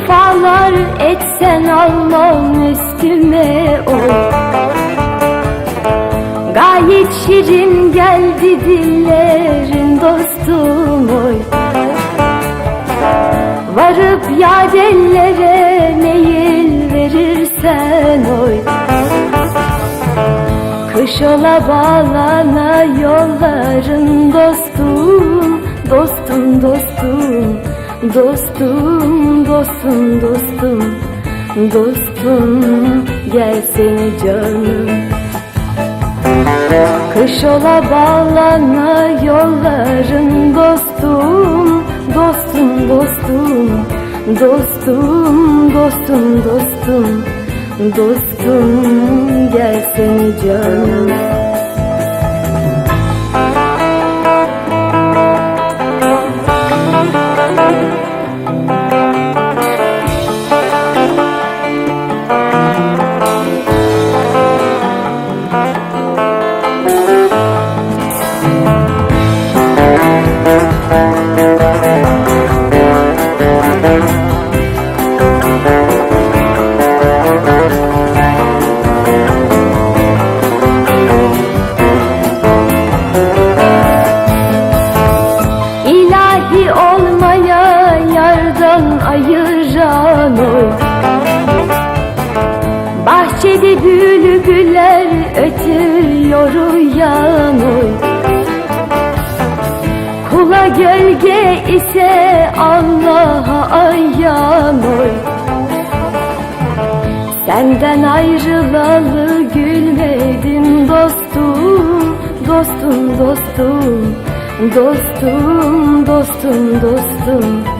istiğfalar etsen almam üstüme oy. Gayet şirin geldi dillerin dostum oy. Varıp yadellere meyil verirsen oy. Kış ola bağlana yolların dostum Dostum dostum Dostum dostum dostum Dostum gel seni canım. Kış ola bağlana yolların dostum Dostum dostum Dostum dostum dostum Dostum gel seni canım Música ayıran oy Bahçede bülbüller ötüyor uyan oy Kula gölge ise Allah'a ayan oy Senden ayrılalı gülmedim dostum Dostum dostum Dostum dostum dostum Dostum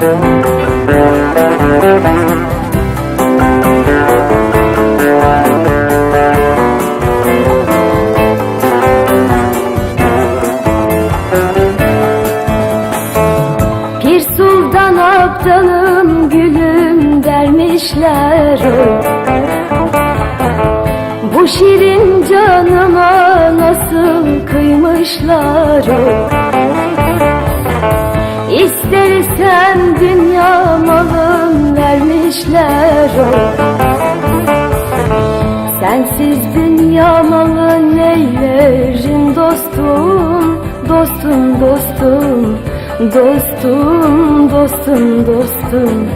Pir Sultan Abdalım gülüm dermişler. Bu şirin canıma nasıl kıymışlar oy. İstersen dünya malım vermişler oy. Sensiz dünya malı neylerin dostum Dostum dostum Dostum dostum dostum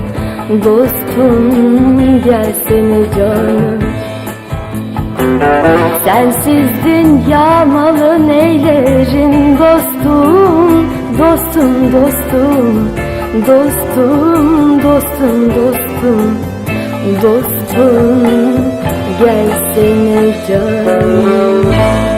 Dostum gelsene canım Sensiz dünya malı neylerin dostum Dostum dostum Dostum dostum dostum Dostum. Gelsene canım